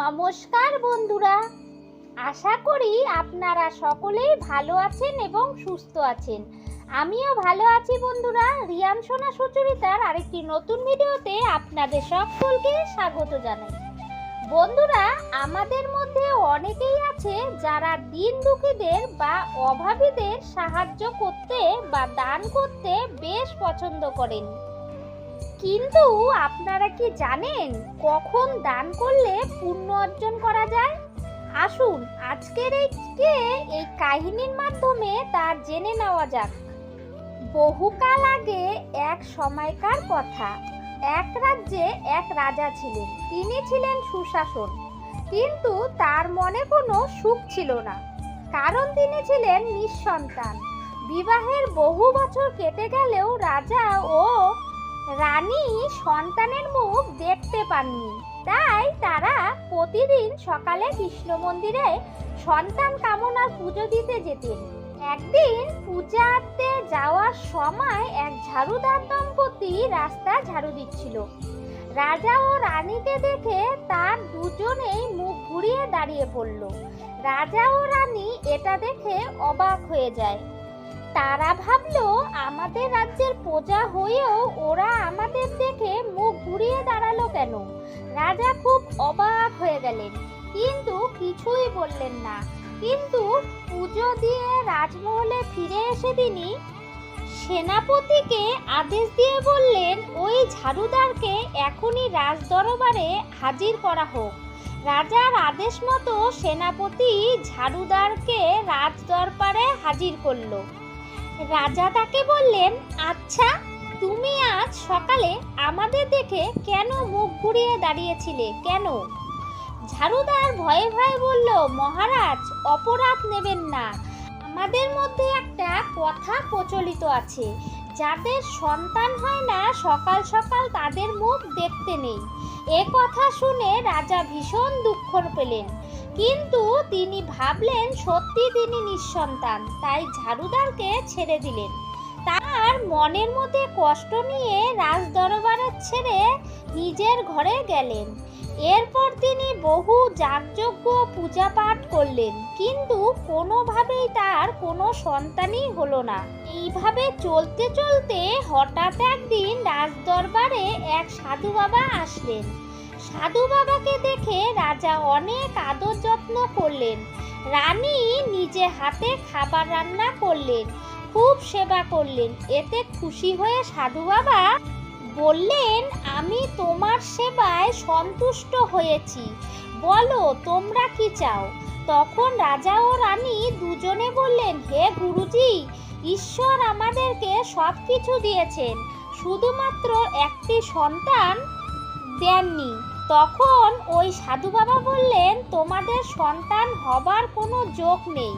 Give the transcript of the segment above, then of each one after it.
নমস্কার বন্ধুরা। আশা করি আপনারা সকলেই ভালো আছেন এবং সুস্থ আছেন। আমিও ভালো আছি বন্ধুরা। রিয়ান সোনা সুচরিতার আরেকটি নতুন ভিডিওতে আপনাদের সকলকে স্বাগত জানাই। বন্ধুরা, আমাদের মধ্যে অনেকেই আছে যারা দিন দুঃখীদের বা অভাবীদের সাহায্য করতে বা দান করতে বেশ পছন্দ করেন। কিন্তু আপনারা কি জানেন কখন দান করলে পুণ্য অর্জন করা যায়? আসুন, আজকের এইকে এই কাহিনীর মাধ্যমে তা জেনে নেওয়া যাক। বহুকাল আগে এক সময়কার কথা। এক রাজ্যে এক রাজা ছিলেন। তিনি ছিলেন সুশাসন। কিন্তু তার মনে কোনো সুখ ছিল না। কারণ তিনি ছিলেন নিঃসন্তান। বিবাহের বহু বছর কেটে গেলেও রাজা ও রানী সন্তানের মুখ দেখতে পাননি। তাই তারা প্রতিদিন সকালে কৃষ্ণ মন্দিরে সন্তান কামনার পুজো দিতে যেতেন। একদিন পূজাতে যাওয়ার সময় এক ঝাড়ুদার দম্পতি রাস্তা ঝাড়ু দিচ্ছিল। রাজা ও রানীকে দেখে তার দুজনেই মুখ ঘুরিয়ে দাঁড়িয়ে পড়ল। রাজা ও রানী এটা দেখে অবাক হয়ে যায়। তারা ভাবলো আমাদের রাজ্যের প্রজা হয়েও ওরা আমাদের দেখে মুখ ঘুরিয়ে দাঁড়াল কেন? রাজা খুব অবাক হয়ে গেলেন। কিন্তু কিছুই বললেন না। কিন্তু পুজো দিয়ে রাজমহলে ফিরে এসে তিনি সেনাপতিকে আদেশ দিয়ে বললেন, ওই ঝাড়ুদারকে এখনই রাজদরবারে হাজির করা হোক। রাজার আদেশ মতো সেনাপতি ঝাড়ুদারকে রাজদরবারে হাজির করল। রাজা তাকে বললেন আচ্ছা তুমি আজ সকালে আমাদের দেখে কেন মুখ ঘুরিয়ে দাঁড়িয়েছিলে? কেন? ঝাড়ুদার ভয়ে ভয়ে বলল, মহারাজ, অপরাধ নেবেন না। আমাদের মধ্যে একটা কথা প্রচলিত আছে। যাদের সন্তান হয় না, সকাল সকাল তাদের মুখ দেখতে নেই। এ কথা শুনে রাজা ভীষণ দুঃখ পেলেন। কিন্তু তিনি ভাবলেন সত্যি তিনি নিঃসন্তান, তাই ঝাড়ুদারকে ছেড়ে দিলেন। তার মনের মধ্যে কষ্ট নিয়ে রাজদরবারে ছেড়ে নিজের ঘরে গেলেন। এরপর তিনি বহু যাগযজ্ঞ পূজা পাঠ করলেন, কিন্তু কোনোভাবেই তার কোনো সন্তানই হলো না। এইভাবে চলতে চলতে হঠাৎ একদিন রাজদরবারে এক সাধু বাবা আসলেন। সাধু বাবাকে দেখে রাজা অনেক আদর যত্ন করলেন। রানী নিজে হাতে খাবার রান্না করলেন, খুব সেবা করলেন। এতে খুশি হয়ে সাধু বাবা বললেন, আমি তোমার সেবায় সন্তুষ্ট হয়েছি। বলো, তোমরা কি চাও? তখন রাজা ও রানী দুজনে বললেন, হে গুরুজি, ঈশ্বর আমাদেরকে সব কিছু দিয়েছেন। শুধুমাত্র একটি সন্তান দেননি। তখন ওই সাধু বাবা বললেন, তোমাদের সন্তান হবার কোনো যোগ নেই।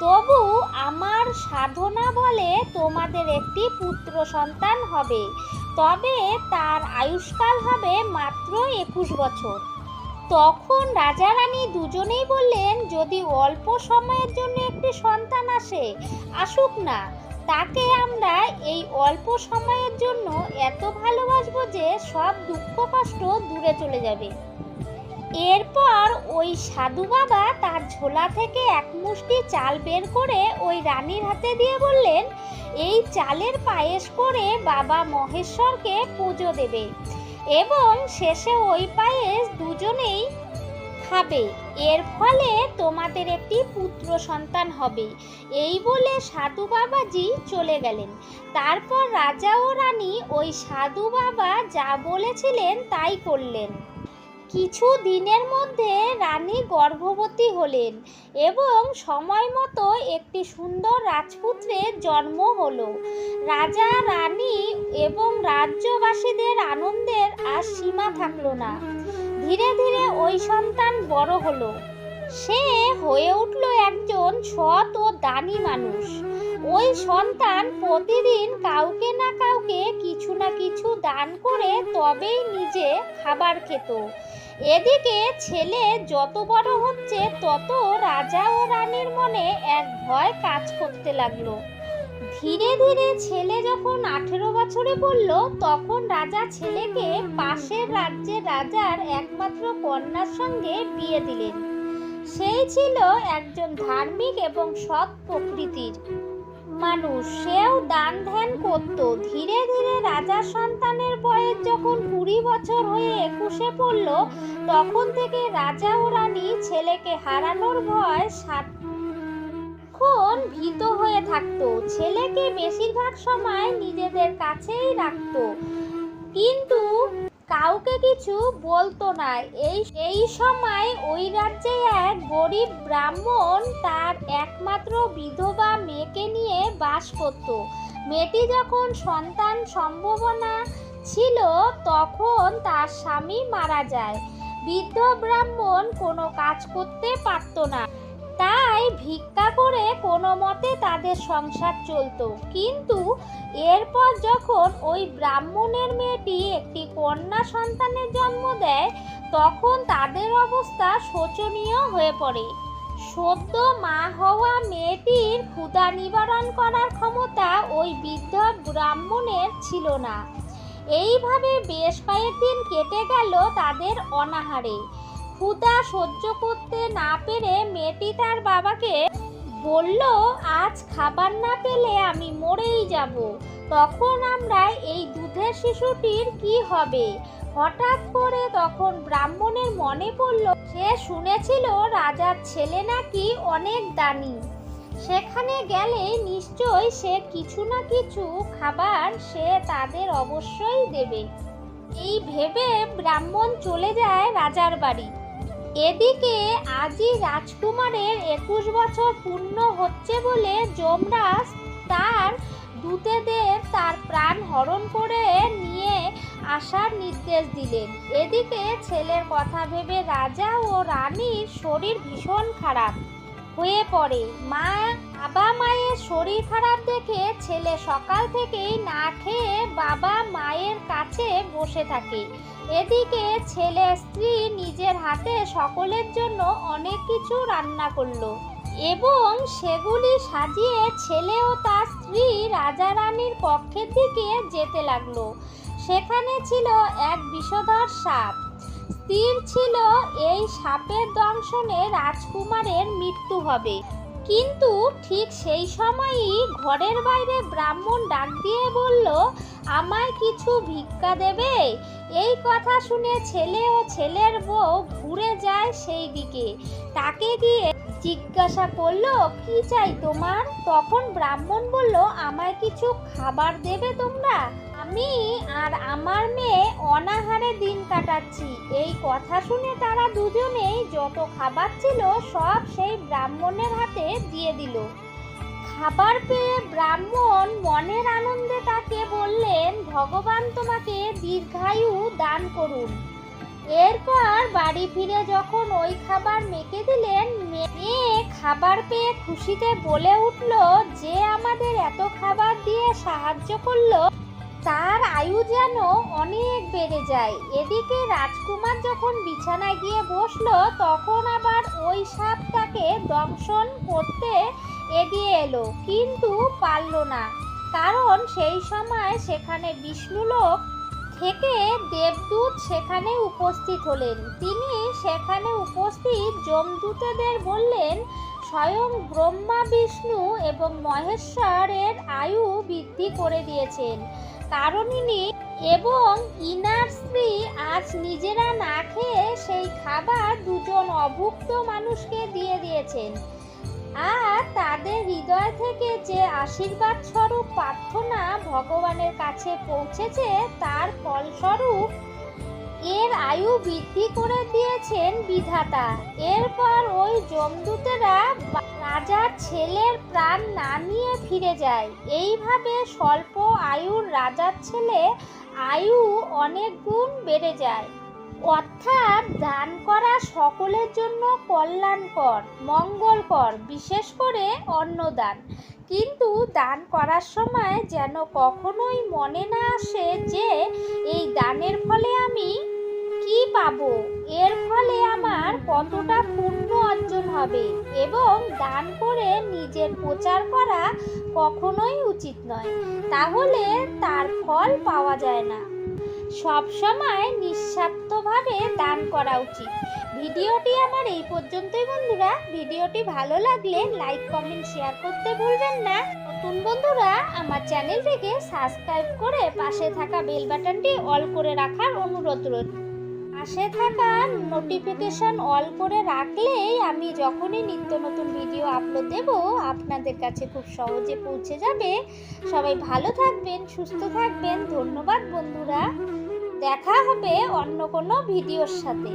তবু আমার সাধনা বলে তোমাদের একটি পুত্র সন্তান হবে। তবে তার আয়ুষ্কাল হবে মাত্র একুশ বছর। তখন রাজা রানী দুজনেই বললেন, যদি অল্প সময়ের জন্য একটি সন্তান আসে, আসুক না। তাকে আমরা এই অল্প সময়ের জন্য এত ভালোবাসবো যে সব দুঃখ, কষ্ট দূরে চলে যাবে। এরপর ওই সাধু বাবা তার ঝোলা থেকে এক মুষ্টি চাল বের করে ওই রানীর হাতে দিয়ে বললেন, এই চালের পায়েস করে বাবা মহেশ্বরকে পুজো দেবে এবং শেষে ওই পায়েস দুজনেই খাবে। এর ফলে তোমাদের একটি পুত্র সন্তান হবে। এই বলে সাধু বাবাজি চলে গেলেন। তারপর রাজা ও রানী ওই সাধু বাবা যা বলেছিলেন তাই করলেন। কিছু দিনের মধ্যে রানী গর্ভবতী হলেন এবং সময় মতো একটি সুন্দর রাজপুত্রের জন্ম হলো। রাজা, রানী এবং রাজ্যবাসীদের আনন্দের আর সীমা থাকল না। ধীরে ধীরে ওই সন্তান বড় হলো। সে হয়ে উঠল একজন সৎ ও দানি মানুষ। ওই সন্তান প্রতিদিন কাউকে না কাউকে কিছু না কিছু দান করে তবেই নিজে খাবার খেত। এদিকে ছেলে যত বড় হচ্ছে, তত রাজা ও রানীর মনে এক ভয় কাজ করতে লাগল। ধীরে ধীরে ছেলে যখন আঠেরো বছরে পড়ল, তখন রাজা ছেলেকে পাশের রাজ্যের রাজার একমাত্র কন্যার সঙ্গে বিয়ে দিলেন। সেই ছিল একজন ধার্মিক এবং সৎ প্রকৃতির মানুষ। সেও দান ধ্যান করত। ধীরে ধীরে রাজার সন্তানের বয়স যখন কুড়ি বছর হয়ে একুশে পড়ল, তখন থেকে রাজা ও রানী ছেলেকে হারানোর ভয় সারাক্ষণ ভীত হয়ে থাকতো। ছেলেকে বেশিরভাগ সময় নিজেদের কাছেই রাখতো। কিন্তু কাউকে কিছু বলতো না। এই এই সময় ওই রাজ্যে এক গরিব ব্রাহ্মণ তার একমাত্র বিধবা মেয়েকে নিয়ে বাস করত। মেয়েটি যখন সন্তান সম্ভাবনা ছিল, তখন তার স্বামী মারা যায়। বৃদ্ধ ব্রাহ্মণ কোনো কাজ করতে পারত না। ভিক্ষা করে কোনো মতে তাদের সংসার চলতো। কিন্তু এরপর যখন ওই ব্রাহ্মণের মেয়েটি একটি কন্যা সন্তানের জন্ম দেয়, তখন তাদের অবস্থা শোচনীয় হয়ে পড়ে। সদ্য মা হওয়া মেয়েটির ক্ষুধা নিবারণ করার ক্ষমতা ওই বৃদ্ধ ব্রাহ্মণের ছিল না। এইভাবে বেশ কয়েকদিন কেটে গেল তাদের অনাহারে। ক্ষুধা সহ্য করতে না পেরে মেয়েটি তার বাবাকে বলল, আজ খাবার না পেলে আমি মরেই যাব। তখন আমরা এই দুধের শিশুটির কি হবে? হঠাৎ করে তখন ব্রাহ্মণের মনে পড়ল, সে শুনেছিল রাজার ছেলে নাকি অনেক দানি। সেখানে গেলে নিশ্চয় সে কিছু না কিছু খাবার সে তাদের অবশ্যই দেবে। এই ভেবে ব্রাহ্মণ চলে যায় রাজার বাড়ি। এদিকে আজই রাজকুমারের একুশ বছর পূর্ণ হচ্ছে বলে যমরাজ তার দূতেদের তার প্রাণ হরণ করে নিয়ে আসার নির্দেশ দিলেন। এদিকে ছেলের কথা ভেবে রাজা ও রানীর শরীর ভীষণ খারাপ হয়ে পড়ে। মা, বাবা মায়ের শরীর খারাপ দেখে ছেলে সকাল থেকেই না খেয়ে বাবা মায়ের কাছে বসে থাকে। এদিকে ছেলে স্ত্রী নিজের হাতে সকলের জন্য অনেক কিছু রান্না করল এবং সেগুলি সাজিয়ে ছেলে ও তার স্ত্রী রাজা রানীর কক্ষের দিকে যেতে লাগল। সেখানে ছিল এক বিষধর সাপ। স্থির ছিল এই সাপের দংশনে রাজকুমারের মৃত্যু হবে। কিন্তু ঠিক সেই সময়ই ঘরের বাইরে ব্রাহ্মণ ডাক দিয়ে বলল, আমায় কিছু ভিক্ষা দেবে? এই কথা শুনে ছেলে ও ছেলের বউ ঘুরে যায় সেই দিকে। তাকে গিয়ে জিজ্ঞাসা করল, কি চাই তোমার? তখন ব্রাহ্মণ বলল, আমায় কিছু খাবার দেবে তোমরা? আমি আর আমার মেয়ে অনাহারে দিন কাটাচ্ছি। এই কথা শুনে তারা দুজনেই যত খাবার ছিল সব সেই ব্রাহ্মণের হাতে দিয়ে দিল। খাবার পেয়ে ব্রাহ্মণ মনের আনন্দে তাকে বললেন, ভগবান তোমাকে দীর্ঘায়ু দান করুন। এরপর বাড়ি ফিরে যখন ওই খাবার মেখে দিলেন, মেয়ে খাবার পেয়ে খুশিতে বলে উঠল, যে আমাদের এত খাবার দিয়ে সাহায্য করল তার আয়ু যেন অনেক বেড়ে যায়। এদিকে রাজকুমার যখন বিছানায় গিয়ে বসল, তখন আবার ওই সাপটাকে দংশন করতে এগিয়ে এলো, কিন্তু পারল না। কারণ সেই সময় সেখানে বিষ্ণুলোক থেকে দেবদূত সেখানে উপস্থিত হলেন। তিনি সেখানে উপস্থিত যমদূতেদের বললেন স্বয়ং ব্রহ্মা, বিষ্ণু এবং মহেশ্বরের আয়ু বৃদ্ধি করে দিয়েছেন। কারণ এবং ইনার স্ত্রী আজ নিজেরা না খেয়ে সেই খাবার দুজন অভুক্ত মানুষকে দিয়ে দিয়েছেন। আর তাদের হৃদয় থেকে যে আশীর্বাদ স্বরূপ প্রার্থনা ভগবানের কাছে পৌঁছেছে, তার ফলস্বরূপ এর আয়ু বৃদ্ধি করে দিয়েছেন বিধাতা। এরপর ওই জমদূতেরা রাজার ছেলের প্রাণ না নিয়ে ফিরে যায়। এইভাবে স্বল্প আয়ুর রাজার ছেলে আয়ু অনেক গুণ বেড়ে যায়। অর্থাৎ দান করা সকলের জন্য কল্যাণকর, মঙ্গলকর, বিশেষ করে অন্নদান। কিন্তু দান করার সময় যেন কখনোই মনে না আসে যে এই দানের ফলে আমি কি পাবো। এর ফলে আমার কতটা পুণ্য অর্জন হবে এবং দান করে নিজের প্রচার করা কখনোই উচিত নয়। তাহলে তার ফল পাওয়া যায় না। সব সময় নিঃস্বার্থভাবে দান করা উচিত। ভিডিওটি আমার এই পর্যন্তই বন্ধুরা। ভিডিওটি ভালো লাগলে লাইক, কমেন্ট, শেয়ার করতে ভুলবেন না। নতুন বন্ধুরা, আমার চ্যানেলটিকে সাবস্ক্রাইব করে পাশে থাকা বেল বাটনটি অল করে রাখার অনুরোধ রইল। পাশে থাকা নোটিফিকেশন অল করে রাখলেই আমি যখনই নিত্য নতুন ভিডিও আপলোড দেব, আপনাদের কাছে খুব সহজে পৌঁছে যাবে। সবাই ভালো থাকবেন, সুস্থ থাকবেন। ধন্যবাদ বন্ধুরা। দেখা হবে অন্য কোনো ভিডিওর সাথে।